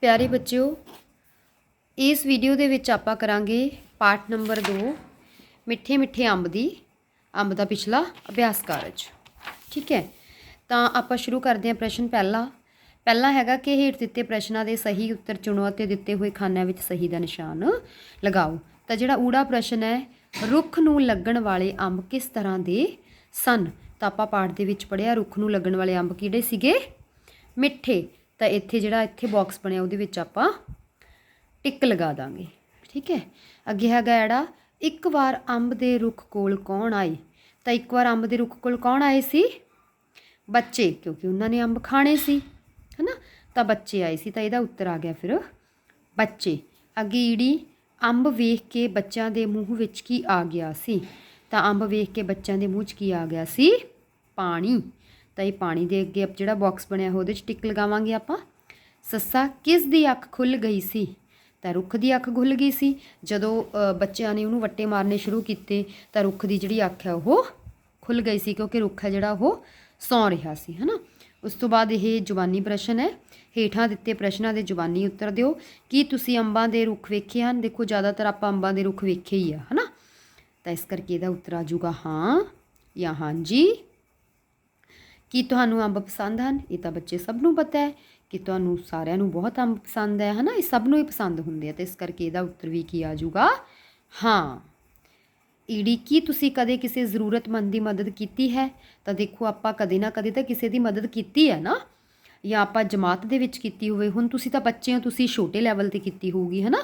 ਪਿਆਰੇ ਬੱਚਿਓ, ਇਸ ਵੀਡੀਓ ਦੇ ਵਿੱਚ ਆਪਾਂ ਕਰਾਂਗੇ ਪਾਠ ਨੰਬਰ 2 ਮਿੱਠੇ ਮਿੱਠੇ ਅੰਬ ਦੀ, ਅੰਬ ਦਾ ਪਿਛਲਾ ਅਭਿਆਸ ਕਾਰਜ। ਠੀਕ ਹੈ? ਤਾਂ ਆਪਾਂ ਸ਼ੁਰੂ ਕਰਦੇ ਹਾਂ ਪ੍ਰਸ਼ਨ ਪਹਿਲਾ। ਪਹਿਲਾ ਹੈਗਾ ਕਿ ਹੇਠ ਦਿੱਤੇ ਪ੍ਰਸ਼ਨਾਂ ਦੇ ਸਹੀ ਉੱਤਰ ਚੁਣੋ ਅਤੇ ਦਿੱਤੇ ਹੋਏ ਖਾਨਿਆਂ ਵਿੱਚ ਸਹੀ ਦਾ ਨਿਸ਼ਾਨ ਲਗਾਓ। ਤਾਂ ਜਿਹੜਾ ਊੜਾ ਪ੍ਰਸ਼ਨ ਹੈ, ਰੁੱਖ ਨੂੰ ਲੱਗਣ ਵਾਲੇ ਅੰਬ ਕਿਸ ਤਰ੍ਹਾਂ ਦੇ ਸਨ? ਤਾਂ ਆਪਾਂ ਪਾਠ ਦੇ ਵਿੱਚ ਪੜਿਆ ਰੁੱਖ ਨੂੰ ਲੱਗਣ ਵਾਲੇ ਅੰਬ ਕਿਹੜੇ ਸੀਗੇ? ਮਿੱਠੇ। ਤਾਂ ਇੱਥੇ ਜਿਹੜਾ ਇੱਥੇ ਬਾਕਸ ਬਣਿਆ ਉਹਦੇ ਵਿੱਚ ਆਪਾਂ ਟਿਕ ਲਗਾ ਦਾਂਗੇ। ਠੀਕ ਹੈ? ਅੱਗੇ ਹੈਗਾ ਐੜਾ, ਇੱਕ ਵਾਰ ਅੰਬ ਦੇ ਰੁੱਖ ਕੋਲ ਕੌਣ ਆਏ? ਤਾਂ ਇੱਕ ਵਾਰ ਅੰਬ ਦੇ ਰੁੱਖ ਕੋਲ ਕੌਣ ਆਏ ਸੀ? ਬੱਚੇ, ਕਿਉਂਕਿ ਉਹਨਾਂ ਨੇ ਅੰਬ ਖਾਣੇ ਸੀ, ਹਨਾ? ਤਾਂ ਬੱਚੇ ਆਏ ਸੀ ਤਾਂ ਇਹਦਾ ਉੱਤਰ ਆ ਗਿਆ ਫਿਰ ਬੱਚੇ। ਅੱਗੇ ਈੜੀ, ਅੰਬ ਵੇਖ ਕੇ ਬੱਚਿਆਂ ਦੇ ਮੂੰਹ ਵਿੱਚ ਕੀ ਆ ਗਿਆ ਸੀ? ਤਾਂ ਅੰਬ ਵੇਖ ਕੇ ਬੱਚਿਆਂ ਦੇ ਮੂੰਹ 'ਚ ਕੀ ਆ ਗਿਆ ਸੀ? ਪਾਣੀ। ਤਾਂ ਇਹ ਪਾਣੀ ਦੇ ਅੱਗੇ ਜਿਹੜਾ ਬਾਕਸ ਬਣਿਆ ਹੋਇਆ, ਉਹਦੇ 'ਚ ਟਿਕ ਲਗਾਵਾਂਗੇ ਆਪਾਂ। ਸੱਸਾ ਕਿਸ ਦੀ ਅੱਖ ਖੁੱਲ ਗਈ ਸੀ? ਤਾਂ ਰੁੱਖ ਦੀ ਅੱਖ ਖੁੱਲ ਗਈ ਸੀ। ਜਦੋਂ ਬੱਚਿਆਂ ਨੇ ਉਹਨੂੰ ਵੱਟੇ ਮਾਰਨੇ ਸ਼ੁਰੂ ਕੀਤੇ, ਤਾਂ ਰੁੱਖ ਦੀ ਜਿਹੜੀ ਅੱਖ ਹੈ ਉਹ ਖੁੱਲ ਗਈ ਸੀ, ਕਿਉਂਕਿ ਰੁੱਖ ਹੈ ਜਿਹੜਾ ਉਹ ਸੌਂ ਰਿਹਾ ਸੀ, ਹਨਾ? ਉਸ ਤੋਂ ਬਾਅਦ ਇਹ ਜ਼ੁਬਾਨੀ ਪ੍ਰਸ਼ਨ ਹੈ। ਹੇਠਾਂ ਦਿੱਤੇ ਪ੍ਰਸ਼ਨਾਂ ਦੇ ਜ਼ੁਬਾਨੀ ਉੱਤਰ ਦਿਓ। ਕੀ ਤੁਸੀਂ ਅੰਬਾਂ ਦੇ ਰੁੱਖ ਵੇਖੇ ਹਨ? ਦੇਖੋ, ਜ਼ਿਆਦਾਤਰ ਆਪਾਂ ਅੰਬਾਂ ਦੇ ਰੁੱਖ ਵੇਖੇ ਹੀ ਆ, ਹਨਾ? ਤਾਂ ਇਸ ਕਰਕੇ ਇਹਦਾ ਉੱਤਰ ਆ ਜਾਊਗਾ ਹਾਂ ਜਾਂ ਹਾਂਜੀ। ਕੀ ਤੁਹਾਨੂੰ ਅੰਬ ਪਸੰਦ ਹਨ? ਇਹ ਤਾਂ ਬੱਚੇ ਸਭ ਨੂੰ ਪਤਾ ਹੈ ਕਿ ਤੁਹਾਨੂੰ ਸਾਰਿਆਂ ਨੂੰ ਬਹੁਤ ਅੰਬ ਪਸੰਦ ਹੈ, ਹਨਾ? ਇਹ ਸਭ ਨੂੰ ਹੀ ਪਸੰਦ ਹੁੰਦੇ ਆ, ਤੇ ਇਸ ਕਰਕੇ ਇਹਦਾ ਉੱਤਰ ਵੀ ਕੀ ਆ ਜਾਊਗਾ? ਹਾਂ। ਈੜੀ, ਕੀ ਤੁਸੀਂ ਕਦੇ ਕਿਸੇ ਜ਼ਰੂਰਤਮੰਦ ਦੀ ਮਦਦ ਕੀਤੀ ਹੈ? ਤਾਂ ਦੇਖੋ, ਆਪਾਂ ਕਦੇ ਨਾ ਕਦੇ ਤਾਂ ਕਿਸੇ ਦੀ ਮਦਦ ਕੀਤੀ ਹੈ ਨਾ? ਜਾਂ ਆਪਾਂ ਜਮਾਤ ਦੇ ਵਿੱਚ ਕੀਤੀ ਹੋਵੇ, ਹੁਣ ਤੁਸੀਂ ਤਾਂ ਬੱਚੇ ਹੋ, ਤੁਸੀਂ ਛੋਟੇ ਲੈਵਲ ਤੇ ਕੀਤੀ ਹੋਊਗੀ, ਹਨਾ?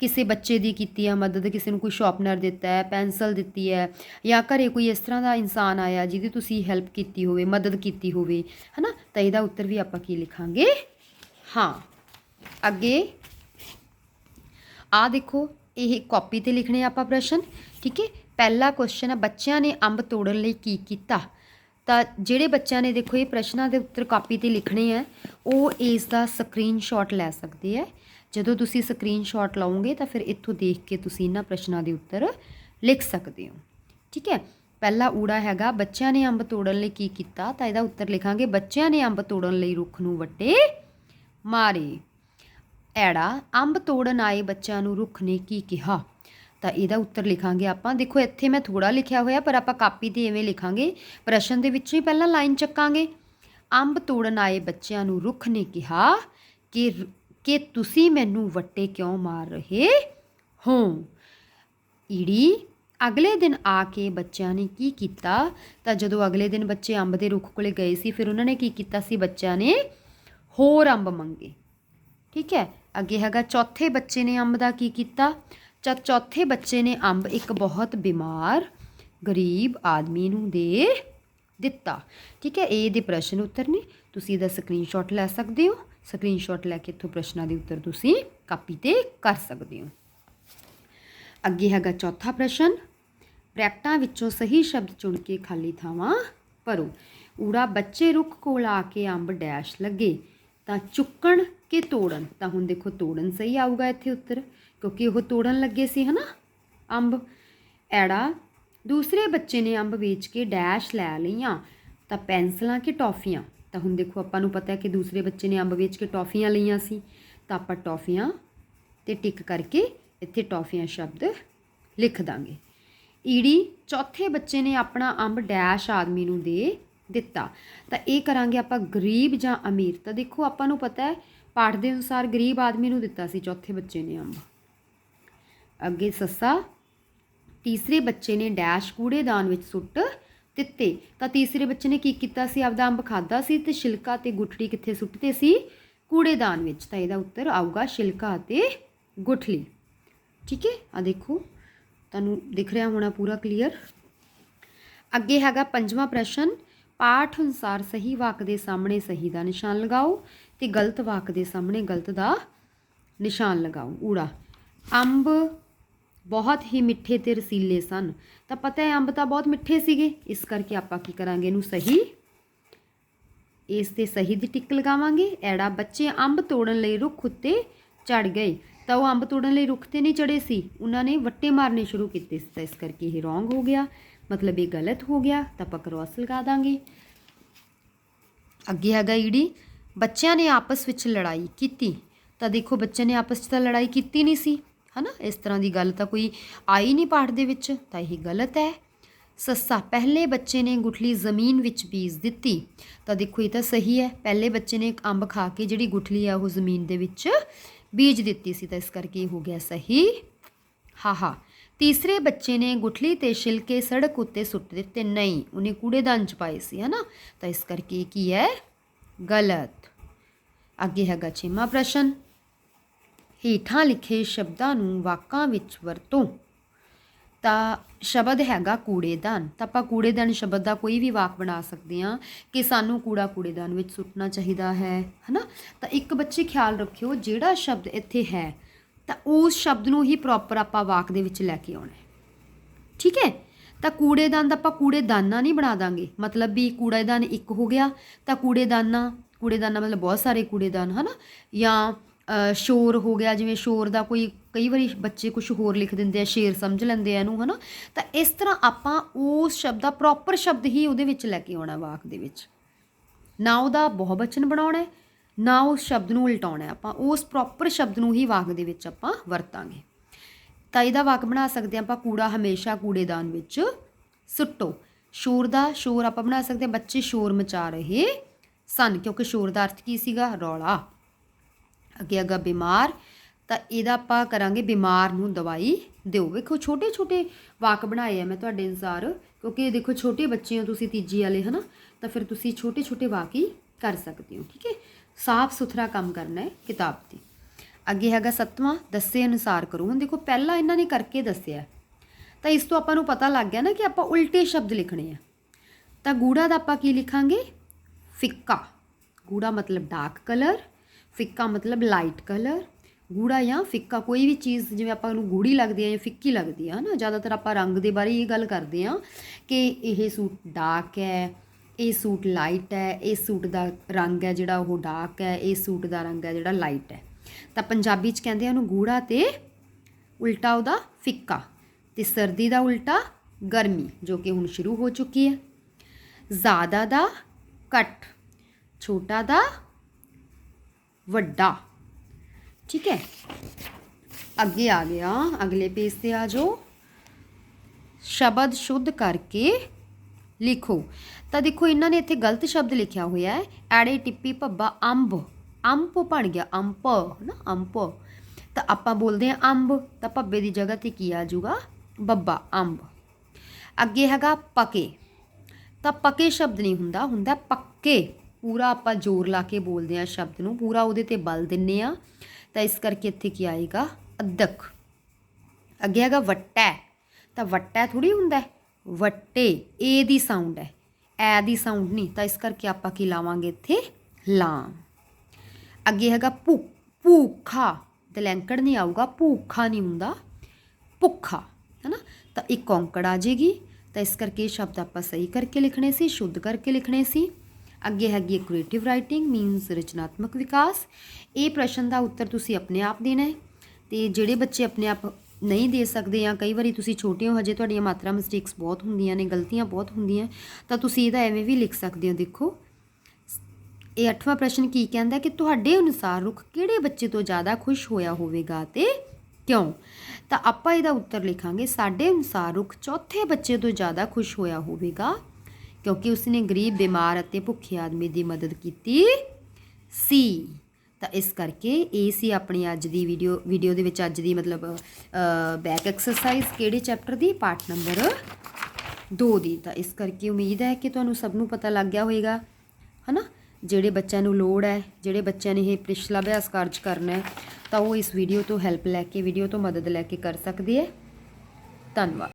ਕਿਸੇ ਬੱਚੇ ਦੀ ਕੀਤੀ ਆ ਮਦਦ, ਕਿਸੇ ਨੂੰ ਕੋਈ ਸ਼ਾਰਪਨਰ ਦਿੱਤਾ ਹੈ ਪੈਨਸਲ ਦਿੱਤੀ ਹੈ, ਜਾਂ ਘਰੇ ਕੋਈ ਇਸ ਤਰ੍ਹਾਂ ਦਾ ਇਨਸਾਨ ਆਇਆ ਜਿਹਦੀ ਤੁਸੀਂ ਹੈਲਪ ਕੀਤੀ ਹੋਵੇ, ਮਦਦ ਕੀਤੀ ਹੋਵੇ, ਹਨਾ? ਤਾਂ ਇਹਦਾ ਉੱਤਰ ਵੀ ਆਪਾਂ ਕੀ ਲਿਖਾਂਗੇ? ਹਾਂ, ਅੱਗੇ। ਆ ਦੇਖੋ, ਇਹ ਕਾਪੀ ਤੇ ਲਿਖਣੇ ਆਪਾਂ ਪ੍ਰਸ਼ਨ, ਠੀਕ ਹੈ? ਪਹਿਲਾ ਕੁਐਸਚਨ ਹੈ ਬੱਚਿਆਂ ਨੇ ਅੰਬ ਤੋੜਨ ਲਈ ਕੀ ਕੀਤਾ? ਤਾਂ ਜਿਹੜੇ ਬੱਚਿਆਂ ਨੇ ਦੇਖੋ ਇਹ ਪ੍ਰਸ਼ਨਾਂ ਦੇ ਉੱਤਰ ਕਾਪੀ ਤੇ ਲਿਖਣੇ ਆ, ਉਹ ਇਸ ਦਾ ਸਕਰੀਨਸ਼ਾਟ ਲੈ ਸਕਦੇ ਆ। ਜਦੋਂ ਤੁਸੀਂ ਸਕਰੀਨਸ਼ਾਟ ਲਾਓਗੇ ਤਾਂ ਫਿਰ ਇੱਥੋਂ ਦੇਖ ਕੇ ਤੁਸੀਂ ਇਹਨਾਂ ਪ੍ਰਸ਼ਨਾਂ ਦੇ ਉੱਤਰ ਲਿਖ ਸਕਦੇ ਹੋ। ਠੀਕ ਹੈ? ਪਹਿਲਾ ਊੜਾ ਹੈਗਾ, ਬੱਚਿਆਂ ਨੇ ਅੰਬ ਤੋੜਨ ਲਈ ਕੀ ਕੀਤਾ? ਤਾਂ ਇਹਦਾ ਉੱਤਰ ਲਿਖਾਂਗੇ, ਬੱਚਿਆਂ ਨੇ ਅੰਬ ਤੋੜਨ ਲਈ ਰੁੱਖ ਨੂੰ ਵੱਟੇ ਮਾਰੇ। ਐੜਾ, ਅੰਬ ਤੋੜਨ ਆਏ ਬੱਚਿਆਂ ਨੂੰ ਰੁੱਖ ਨੇ ਕੀ ਕਿਹਾ? ਤਾਂ ਇਹਦਾ ਉੱਤਰ ਲਿਖਾਂਗੇ ਆਪਾਂ। ਦੇਖੋ, ਇੱਥੇ ਮੈਂ ਥੋੜਾ ਲਿਖਿਆ ਹੋਇਆ, ਪਰ ਆਪਾਂ ਕਾਪੀ ਤੇ ਐਵੇਂ ਲਿਖਾਂਗੇ। ਪ੍ਰਸ਼ਨ ਦੇ ਵਿੱਚੋਂ ਹੀ ਪਹਿਲਾਂ ਲਾਈਨ ਚੱਕਾਂਗੇ। ਅੰਬ ਤੋੜਨ ਆਏ ਬੱਚਿਆਂ ਨੂੰ ਰੁੱਖ ਨੇ ਕਿਹਾ ਕਿ ਕਿ ਤੁਸੀਂ ਮੈਨੂੰ ਵੱਟੇ ਕਿਉਂ ਮਾਰ ਰਹੇ ਹੋ? ਈੜੀ, ਅਗਲੇ ਦਿਨ ਆ ਕੇ ਬੱਚਿਆਂ ਨੇ ਕੀ ਕੀਤਾ? ਤਾਂ ਜਦੋਂ ਅਗਲੇ ਦਿਨ ਬੱਚੇ ਅੰਬ ਦੇ ਰੁੱਖ ਕੋਲੇ ਗਏ ਸੀ, ਫਿਰ ਉਹਨਾਂ ਨੇ ਕੀ ਕੀਤਾ ਸੀ? ਬੱਚਿਆਂ ਨੇ ਹੋਰ ਅੰਬ ਮੰਗੇ। ਠੀਕ ਹੈ? ਅੱਗੇ ਹੈਗਾ, ਚੌਥੇ ਬੱਚੇ ਨੇ ਅੰਬ ਦਾ ਕੀ ਕੀਤਾ? ਚਾ, ਚੌਥੇ ਬੱਚੇ ਨੇ ਅੰਬ ਇੱਕ ਬਹੁਤ ਬਿਮਾਰ, ਗਰੀਬ ਆਦਮੀ ਨੂੰ ਦੇ ਦਿੱਤਾ। ਠੀਕ ਹੈ, ਇਹ ਦੇ ਪ੍ਰਸ਼ਨ ਉੱਤਰ ਨੇ। ਤੁਸੀਂ ਇਹਦਾ ਸਕਰੀਨਸ਼ਾਟ ਲੈ ਸਕਦੇ ਹੋ। ਸਕਰੀਨਸ਼ਾਟ ਲੈ ਕੇ ਇੱਥੋਂ ਪ੍ਰਸ਼ਨਾਂ ਦੇ ਉੱਤਰ ਤੁਸੀਂ ਕਾਪੀ ਤੇ ਕਰ ਸਕਦੇ ਹੋ। ਅੱਗੇ ਹੈਗਾ ਚੌਥਾ ਪ੍ਰਸ਼ਨ। ਬ੍ਰੈਕਟਾਂ ਵਿੱਚੋਂ ਸਹੀ ਸ਼ਬਦ ਚੁਣ ਕੇ ਖਾਲੀ ਥਾਵਾਂ ਭਰੋ। ਊੜਾ ਬੱਚੇ ਰੁੱਖ ਕੋਲ ਆ ਕੇ ਅੰਬ ਡੈਸ਼ ਲੱਗੇ ਤਾਂ ਚੁੱਕਣ ਕਿ ਤੋੜਨ? ਤਾਂ ਹੁਣ ਦੇਖੋ ਤੋੜਨ ਸਹੀ ਆਊਗਾ ਇੱਥੇ ਉੱਤਰ, ਕਿਉਂਕਿ ਉਹ ਤੋੜਨ ਲੱਗੇ ਸੀ, ਹਨਾ? ਅੰਬ, ਐੜਾ। ਦੂਸਰੇ ਬੱਚੇ ਨੇ ਅੰਬ ਵੇਚ ਕੇ ਡੈਸ਼ ਲੈ ਲਈਆਂ, ਤਾਂ ਪੈਨਸਲਾਂ ਕਿ ਟੌਫੀਆਂ? ਤਾਂ ਹੁਣ ਦੇਖੋ ਆਪਾਂ ਨੂੰ ਪਤਾ ਹੈ ਕਿ ਦੂਸਰੇ ਬੱਚੇ ਨੇ ਅੰਬ ਵੇਚ ਕੇ ਟੌਫੀਆਂ ਲਈਆਂ ਸੀ, ਤਾਂ ਆਪਾਂ ਟੌਫੀਆਂ ਤੇ ਟਿਕ ਕਰਕੇ ਇੱਥੇ ਟੌਫੀਆਂ ਸ਼ਬਦ ਲਿਖ ਦਾਂਗੇ। ਈੜੀ, ਚੌਥੇ ਬੱਚੇ ਨੇ ਆਪਣਾ ਅੰਬ ਡੈਸ਼ ਆਦਮੀ ਨੂੰ ਦੇ ਦਿੱਤਾ। ਤਾਂ ਇਹ ਕਰਾਂਗੇ ਆਪਾਂ ਗਰੀਬ ਜਾਂ ਅਮੀਰ। ਤਾਂ ਦੇਖੋ ਆਪਾਂ ਨੂੰ ਪਤਾ ਹੈ ਪਾਠ ਦੇ ਅਨੁਸਾਰ ਗਰੀਬ ਆਦਮੀ ਨੂੰ ਦਿੱਤਾ ਸੀ ਚੌਥੇ ਬੱਚੇ ਨੇ ਅੰਬ। ਅੱਗੇ ਸੱਸਾ, ਤੀਸਰੇ ਬੱਚੇ ਨੇ ਡੈਸ਼ ਕੂੜੇਦਾਨ ਵਿੱਚ ਸੁੱਟ ਦਿੱਤੇ। ਤਾਂ ਤੀਸਰੇ ਬੱਚੇ ਨੇ ਕੀ ਕੀਤਾ ਸੀ? ਆਪਦਾ ਅੰਬ ਖਾਦਾ ਸੀ ਤੇ ਛਿਲਕਾ ਤੇ ਗੁਠੜੀ ਕਿੱਥੇ ਸੁੱਟਦੇ ਸੀ? ਕੂੜੇਦਾਨ ਵਿੱਚ। ਤਾਂ ਇਹਦਾ ਉੱਤਰ ਆਊਗਾ ਛਿਲਕਾ ਅਤੇ ਗੁਠਲੀ। ਠੀਕ ਹੈ? ਆ ਦੇਖੋ। ਤੁਹਾਨੂੰ ਦਿਖ ਰਿਹਾ ਹੋਣਾ ਪੂਰਾ ਕਲੀਅਰ ਅੱਗੇ ਹੈਗਾ ਪੰਜਵਾਂ ਪ੍ਰਸ਼ਨ। ਪਾਠ ਅਨੁਸਾਰ ਸਹੀ ਵਾਕ ਦੇ ਸਾਹਮਣੇ ਸਹੀ ਦਾ ਨਿਸ਼ਾਨ ਲਗਾਓ ਤੇ ਗਲਤ ਵਾਕ ਦੇ ਸਾਹਮਣੇ ਗਲਤ ਦਾ ਨਿਸ਼ਾਨ ਲਗਾਓ। ਊੜਾ। ਅੰਬ ਬਹੁਤ ਹੀ ਮਿੱਠੇ ਤੇ ਰਸੀਲੇ ਸਨ। ਤਾਂ ਪਤਾ ਹੈ ਅੰਬ ਤਾਂ ਬਹੁਤ ਮਿੱਠੇ ਸੀਗੇ। ਇਸ ਕਰਕੇ ਆਪਾਂ ਕੀ ਕਰਾਂਗੇ? ਇਹਨੂੰ ਸਹੀ ਇਸ ਤੇ ਸਹੀ ਦੀ ਟਿਕ ਲਗਾਵਾਂਗੇ। ਐੜਾ ਬੱਚੇ ਅੰਬ ਤੋੜਨ ਲਈ ਰੁੱਖ ਉੱਤੇ ਚੜ ਗਏ। ਤਾਂ ਉਹ ਅੰਬ ਤੋੜਨ ਲਈ ਰੁੱਖ ਤੇ ਨਹੀਂ ਚੜੇ ਸੀ। ਉਹਨਾਂ ਨੇ ਵੱਟੇ ਮਾਰਨੇ ਸ਼ੁਰੂ ਕੀਤੇ ਸੀ। ਤਾਂ ਇਸ ਕਰਕੇ ਇਹ ਰੋਂਗ ਹੋ ਗਿਆ। ਮਤਲਬ ਇਹ ਗਲਤ ਹੋ ਗਿਆ, ਤਾਂ ਆਪਾਂ ਕ੍ਰੋਸ ਲਗਾ ਦਾਂਗੇ। ਅੱਗੇ ਹੈਗਾ ਈੜੀ, ਬੱਚਿਆਂ ਨੇ ਆਪਸ ਵਿੱਚ ਲੜਾਈ ਕੀਤੀ। ਤਾਂ ਦੇਖੋ, ਬੱਚਿਆਂ ਨੇ ਆਪਸ 'ਚ ਤਾਂ ਲੜਾਈ ਕੀਤੀ ਨਹੀਂ ਸੀ, ਹਨਾ? ਇਸ ਤਰ੍ਹਾਂ ਦੀ ਗੱਲ ਤਾਂ ਕੋਈ ਆਈ ਨਹੀਂ ਪਾਠ ਦੇ ਵਿੱਚ, ਤਾਂ ਇਹ ਗਲਤ ਹੈ। ਸੱਸਾ, ਪਹਿਲੇ ਬੱਚੇ ਨੇ ਗੁਠਲੀ ਜ਼ਮੀਨ ਵਿੱਚ ਬੀਜ ਦਿੱਤੀ। ਤਾਂ ਦੇਖੋ, ਇਹ ਤਾਂ ਸਹੀ ਹੈ। ਪਹਿਲੇ ਬੱਚੇ ਨੇ ਅੰਬ ਖਾ ਕੇ ਜਿਹੜੀ ਗੁਠਲੀ ਆ, ਉਹ ਜ਼ਮੀਨ ਦੇ ਵਿੱਚ ਬੀਜ ਦਿੱਤੀ ਸੀ, ਤਾਂ ਇਸ ਕਰਕੇ ਇਹ ਹੋ ਗਿਆ ਸਹੀ। ਹਾਹਾ। ਤੀਸਰੇ ਬੱਚੇ ਨੇ ਗੁਠਲੀ ਤੇ ਛਿਲਕੇ ਸੜਕ ਉੱਤੇ ਸੁੱਟ ਦਿੱਤੇ ਨਹੀਂ, ਉਹਨੇ ਕੂੜੇਦਾਨ ਚ ਪਾਏ ਸੀ, ਹਨਾ? ਤਾਂ ਇਸ ਕਰਕੇ ਕੀ ਹੈ? ਗਲਤ। ਅੱਗੇ ਹੈਗਾ ਛੇਵਾਂ ਪ੍ਰਸ਼ਨ। ਹੇਠਾਂ ਲਿਖੇ ਸ਼ਬਦਾਂ ਨੂੰ ਵਾਕਾਂ ਵਿੱਚ ਵਰਤੋ। ਤਾਂ ਸ਼ਬਦ ਹੈਗਾ ਕੂੜੇਦਾਨ। ਤਾਂ ਆਪਾਂ ਕੂੜੇਦਾਨ ਸ਼ਬਦ ਦਾ ਕੋਈ ਵੀ ਵਾਕ ਬਣਾ ਸਕਦੇ ਹਾਂ ਕਿ ਸਾਨੂੰ ਕੂੜਾ ਕੂੜੇਦਾਨ ਵਿੱਚ ਸੁੱਟਣਾ ਚਾਹੀਦਾ ਹੈ, ਹਨਾ? ਤਾਂ ਇੱਕ ਬੱਚੇ ਖਿਆਲ ਰੱਖਿਓ ਜਿਹੜਾ ਸ਼ਬਦ ਇੱਥੇ ਹੈ ਤਾਂ ਉਸ ਸ਼ਬਦ ਨੂੰ ਹੀ ਪ੍ਰੋਪਰ ਆਪਾਂ ਵਾਕ ਦੇ ਵਿੱਚ ਲੈ ਕੇ ਆਉਣਾ ਹੈ। ਠੀਕ ਹੈ? ਤਾਂ ਕੂੜੇਦਾਨ ਦਾ ਆਪਾਂ ਕੂੜੇਦਾਨਾ ਨਹੀਂ ਬਣਾ ਦਾਂਗੇ। ਮਤਲਬ ਵੀ ਕੂੜੇਦਾਨ ਇੱਕ ਹੋ ਗਿਆ, ਤਾਂ ਕੂੜੇਦਾਨਾ ਕੂੜੇਦਾਨਾ ਮਤਲਬ ਬਹੁਤ ਸਾਰੇ ਕੂੜੇਦਾਨ, ਹਨਾ? ਜਾਂ ਸ਼ੋਰ ਹੋ ਗਿਆ, ਜਿਵੇਂ ਸ਼ੋਰ ਦਾ ਕੋਈ, ਕਈ ਵਾਰੀ ਬੱਚੇ ਕੁਝ ਹੋਰ ਲਿਖ ਦਿੰਦੇ ਆ, ਸ਼ੇਰ ਸਮਝ ਲੈਂਦੇ ਆ ਇਹਨੂੰ, ਹਨਾ? ਤਾਂ ਇਸ ਤਰ੍ਹਾਂ ਆਪਾਂ ਉਸ ਸ਼ਬਦ ਦਾ ਪ੍ਰੋਪਰ ਸ਼ਬਦ ਹੀ ਉਹਦੇ ਵਿੱਚ ਲੈ ਕੇ ਆਉਣਾ ਵਾਕ ਦੇ ਵਿੱਚ। ਨਾ ਉਹਦਾ ਬਹੁਵਚਨ ਬਣਾਉਣਾ ਨਾ ਉਸ ਸ਼ਬਦ ਨੂੰ ਉਲਟਾਉਣਾ ਹੈ। ਆਪਾਂ ਉਸ ਪ੍ਰੋਪਰ ਸ਼ਬਦ ਨੂੰ ਹੀ ਵਾਕ ਦੇ ਵਿੱਚ ਆਪਾਂ ਵਰਤਾਂਗੇ। ਤਾਂ ਇਹਦਾ ਵਾਕ ਬਣਾ ਸਕਦੇ ਹਾਂ ਆਪਾਂ ਕੂੜਾ ਹਮੇਸ਼ਾ ਕੂੜੇਦਾਨ ਵਿੱਚ ਸੁੱਟੋ। ਸ਼ੋਰ ਦਾ ਸ਼ੋਰ ਆਪਾਂ ਬਣਾ ਸਕਦੇ ਹਾਂ, ਬੱਚੇ ਸ਼ੋਰ ਮਚਾ ਰਹੇ ਸਨ, ਕਿਉਂਕਿ ਸ਼ੋਰ ਦਾ ਅਰਥ ਕੀ ਸੀਗਾ? ਰੌਲਾ। ਅੱਗੇ ਅਗਾ ਬਿਮਾਰ। ਤਾਂ ਇਹਦਾ ਆਪਾਂ ਕਰਾਂਗੇ ਬਿਮਾਰ ਨੂੰ ਦਵਾਈ ਦਿਓ। ਵੇਖੋ ਛੋਟੇ ਛੋਟੇ ਵਾਕ ਬਣਾਏ ਆ, ਮੈਂ ਤੁਹਾਡੇ ਅਨੁਸਾਰ, ਕਿਉਂਕਿ ਦੇਖੋ, ਛੋਟੇ ਬੱਚੇ ਹੋ ਤੁਸੀਂ, ਤੀਜੀ ਵਾਲੇ, ਹਨਾ? ਤਾਂ ਫਿਰ ਤੁਸੀਂ ਛੋਟੇ ਛੋਟੇ ਵਾਕ ਹੀ ਕਰ ਸਕਦੇ ਹੋ, ਠੀਕ ਹੈ? ਸਾਫ਼ ਸੁਥਰਾ ਕੰਮ ਕਰਨਾ ਹੈ ਕਿਤਾਬ 'ਤੇ। ਅੱਗੇ ਹੈਗਾ ਸੱਤਵਾਂ, ਦੱਸੇ ਅਨੁਸਾਰ ਕਰੋ। ਹੁਣ ਦੇਖੋ, ਪਹਿਲਾਂ ਇਹਨਾਂ ਨੇ ਕਰਕੇ ਦੱਸਿਆ। ਤਾਂ ਇਸ ਤੋਂ ਆਪਾਂ ਨੂੰ ਪਤਾ ਲੱਗ ਗਿਆ ਨਾ ਕਿ ਆਪਾਂ ਉਲਟੇ ਸ਼ਬਦ ਲਿਖਣੇ ਆ। ਤਾਂ ਗੂੜਾ ਦਾ ਆਪਾਂ ਕੀ ਲਿਖਾਂਗੇ? ਫਿੱਕਾ। ਗੂੜਾ ਮਤਲਬ ਡਾਰਕ ਕਲਰ, ਫਿੱਕਾ ਮਤਲਬ ਲਾਈਟ ਕਲਰ। ਗੂੜਾ ਜਾਂ ਫਿੱਕਾ ਕੋਈ ਵੀ ਚੀਜ਼, ਜਿਵੇਂ ਆਪਾਂ ਨੂੰ ਗੂੜੀ ਲੱਗਦੀ ਹੈ ਜਾਂ ਫਿੱਕੀ ਲੱਗਦੀ ਹੈ ਨਾ ਜ਼ਿਆਦਾਤਰ ਆਪਾਂ ਰੰਗ ਦੇ ਬਾਰੇ ਇਹ ਗੱਲ ਕਰਦੇ ਹਾਂ ਕਿ ਇਹ ਸੂਟ ਡਾਰਕ ਹੈ ਇਹ ਸੂਟ ਲਾਈਟ ਹੈ, ਇਹ ਸੂਟ ਦਾ ਰੰਗ ਹੈ ਜਿਹੜਾ ਉਹ ਡਾਰਕ ਹੈ, ਇਹ ਸੂਟ ਦਾ ਰੰਗ ਹੈ ਜਿਹੜਾ ਲਾਈਟ ਹੈ। ਤਾਂ ਪੰਜਾਬੀ 'ਚ ਕਹਿੰਦੇ ਆ ਉਹਨੂੰ ਗੂੜਾ ਤੇ ਉਲਟਾ ਉਹਦਾ ਫਿੱਕਾ ਤੇ ਸਰਦੀ ਦਾ ਉਲਟਾ ਗਰਮੀ, ਜੋ ਕਿ ਹੁਣ ਸ਼ੁਰੂ ਹੋ ਚੁੱਕੀ ਹੈ। ਜ਼ਿਆਦਾ ਦਾ ਘੱਟ, ਛੋਟਾ ਦਾ ਵੱਡਾ। ਠੀਕ ਹੈ? ਅੱਗੇ ਆ ਗਿਆ, ਅਗਲੇ ਪੇਜ ਤੇ ਆ ਜਾਓ। ਸ਼ਬਦ ਸ਼ੁੱਧ ਕਰਕੇ ਲਿਖੋ। ਤਾਂ ਦੇਖੋ, ਇਹਨਾਂ ਨੇ ਇੱਥੇ ਗਲਤ ਸ਼ਬਦ ਲਿਖਿਆ ਹੋਇਆ ਹੈ। ਐੜੇ, ਟਿੱਪੀ, ਭੱਬਾ, ਅੰਬ। ਅੰਪ ਬਣ ਗਿਆ। ਅੰਪ ਨਾ ਅੰਪ ਤਾਂ ਆਪਾਂ ਬੋਲਦੇ ਹਾਂ ਅੰਬ। ਤਾਂ ਭੱਬੇ ਦੀ ਜਗ੍ਹਾ ਤੇ ਕੀ ਆ ਜਾਊਗਾ? ਬੱਬਾ, ਅੰਬ। ਅੱਗੇ ਹੈਗਾ ਪਕੇ। ਤਾਂ ਪਕੇ ਸ਼ਬਦ ਨਹੀਂ ਹੁੰਦਾ ਹੁੰਦਾ ਪੱਕੇ। ਪੂਰਾ ਆਪਾਂ ਜ਼ੋਰ ਲਾ ਕੇ ਬੋਲਦੇ ਆ ਸ਼ਬਦ ਨੂੰ। ਪੂਰਾ ਉਹਦੇ ਤੇ ਬਲ ਦਿੰਨੇ ਆ ਤਾਂ ਇਸ ਕਰਕੇ ਇੱਥੇ ਕੀ ਆਏਗਾ? ਅਦਕ ਅੱਗੇ ਹੈਗਾ ਵੱਟਾ। ਤਾਂ ਵੱਟਾ ਥੋੜੀ ਹੁੰਦਾ ਵੱਟੇ ਏ ਦੀ ਸਾਊਂਡ ਹੈ। ਐ ਦੀ ਸਾਊਂਡ ਨਹੀਂ, ਤਾਂ ਇਸ ਕਰਕੇ ਆਪਾਂ ਕੀ ਲਾਵਾਂਗੇ ਇੱਥੇ? ਲਾਮ ਅੱਗੇ ਹੈਗਾ ਭੂ, ਭੂਖਾ। ਦਲੈਂਕੜ ਨਹੀਂ ਆਊਗਾ, ਭੂਖਾ ਨਹੀਂ ਹੁੰਦਾ। ਭੁੱਖਾ, ਹੈਨਾ? ਤਾਂ ਇੱਕ ਔਂਕੜ ਆ ਜਾਏਗੀ ਤਾਂ ਇਸ ਕਰਕੇ ਇਹ ਸ਼ਬਦ ਆਪਾਂ ਸਹੀ ਕਰਕੇ ਲਿਖਣੇ ਸੀ, ਸ਼ੁੱਧ ਕਰਕੇ ਲਿਖਣੇ ਸੀ। ਅੱਗੇ ਹੈਗੀ ਹੈ ਕ੍ਰੀਏਟਿਵ ਰਾਈਟਿੰਗ ਮੀਨਸ ਰਚਨਾਤਮਕ ਵਿਕਾਸ। ਇਹ ਪ੍ਰਸ਼ਨ ਦਾ ਉੱਤਰ ਤੁਸੀਂ ਆਪਣੇ ਆਪ ਦੇਣਾ ਹੈ। ਤੇ ਜਿਹੜੇ ਬੱਚੇ ਆਪਣੇ ਆਪ ਨਹੀਂ ਦੇ ਸਕਦੇ ਜਾਂ ਕਈ ਵਾਰੀ ਤੁਸੀਂ ਛੋਟੇ ਹੋ, ਹਜੇ ਤੁਹਾਡੀਆਂ ਮਾਤਰਾ ਮਿਸਟੇਕਸ ਬਹੁਤ ਹੁੰਦੀਆਂ ਨੇ, ਗਲਤੀਆਂ ਬਹੁਤ ਹੁੰਦੀਆਂ, ਤਾਂ ਤੁਸੀਂ ਇਹਦਾ ਐਵੇਂ ਵੀ ਲਿਖ ਸਕਦੇ ਹੋ, ਦੇਖੋ। ਇਹ ਅੱਠਵਾਂ ਪ੍ਰਸ਼ਨ ਕੀ ਕਹਿੰਦਾ ਕਿ ਤੁਹਾਡੇ ਅਨੁਸਾਰ ਰੁੱਖ ਕਿਹੜੇ ਬੱਚੇ ਤੋਂ ਜ਼ਿਆਦਾ ਖੁਸ਼ ਹੋਇਆ ਹੋਵੇਗਾ ਤੇ ਕਿਉਂ? ਤਾਂ ਆਪਾਂ ਇਹਦਾ ਉੱਤਰ ਲਿਖਾਂਗੇ, ਸਾਡੇ ਅਨੁਸਾਰ ਰੁੱਖ ਚੌਥੇ ਬੱਚੇ ਤੋਂ ਜ਼ਿਆਦਾ ਖੁਸ਼ ਹੋਇਆ ਹੋਵੇਗਾ, ਕਿਉਂਕਿ ਉਸਨੇ ਗਰੀਬ, ਬਿਮਾਰ ਅਤੇ ਭੁੱਖੇ ਆਦਮੀ ਦੀ ਮਦਦ ਕੀਤੀ ਸੀ। ਤਾਂ ਇਸ ਕਰਕੇ ਇਹ ਸੀ ਆਪਣੀ ਅੱਜ ਦੀ ਵੀਡੀਓ ਵੀਡੀਓ ਦੇ ਵਿੱਚ ਅੱਜ ਦੀ ਮਤਲਬ ਬੈਕ ਐਕਸਰਸਾਈਜ਼ ਕਿਹੜੇ ਚੈਪਟਰ ਦੀ? ਪਾਰਟ ਨੰਬਰ 2 ਦੀ। ਤਾਂ ਇਸ ਕਰਕੇ ਉਮੀਦ ਹੈ ਕਿ ਤੁਹਾਨੂੰ ਸਭ ਨੂੰ ਪਤਾ ਲੱਗ ਗਿਆ ਹੋਵੇਗਾ, ਹਨਾ? ਜਿਹੜੇ ਬੱਚਿਆਂ ਨੂੰ ਲੋੜ ਹੈ, ਜਿਹੜੇ ਬੱਚਿਆਂ ਨੇ ਇਹ ਪਿਛਲਾ ਅਭਿਆਸ ਕਾਰਜ ਕਰਨਾ ਹੈ, ਤਾਂ ਉਹ ਇਸ ਵੀਡੀਓ ਤੋਂ ਹੈਲਪ ਲੈ ਕੇ ਵੀਡੀਓ ਤੋਂ ਮਦਦ ਲੈ ਕੇ ਕਰ ਸਕਦੇ ਹੈ। ਧੰਨਵਾਦ।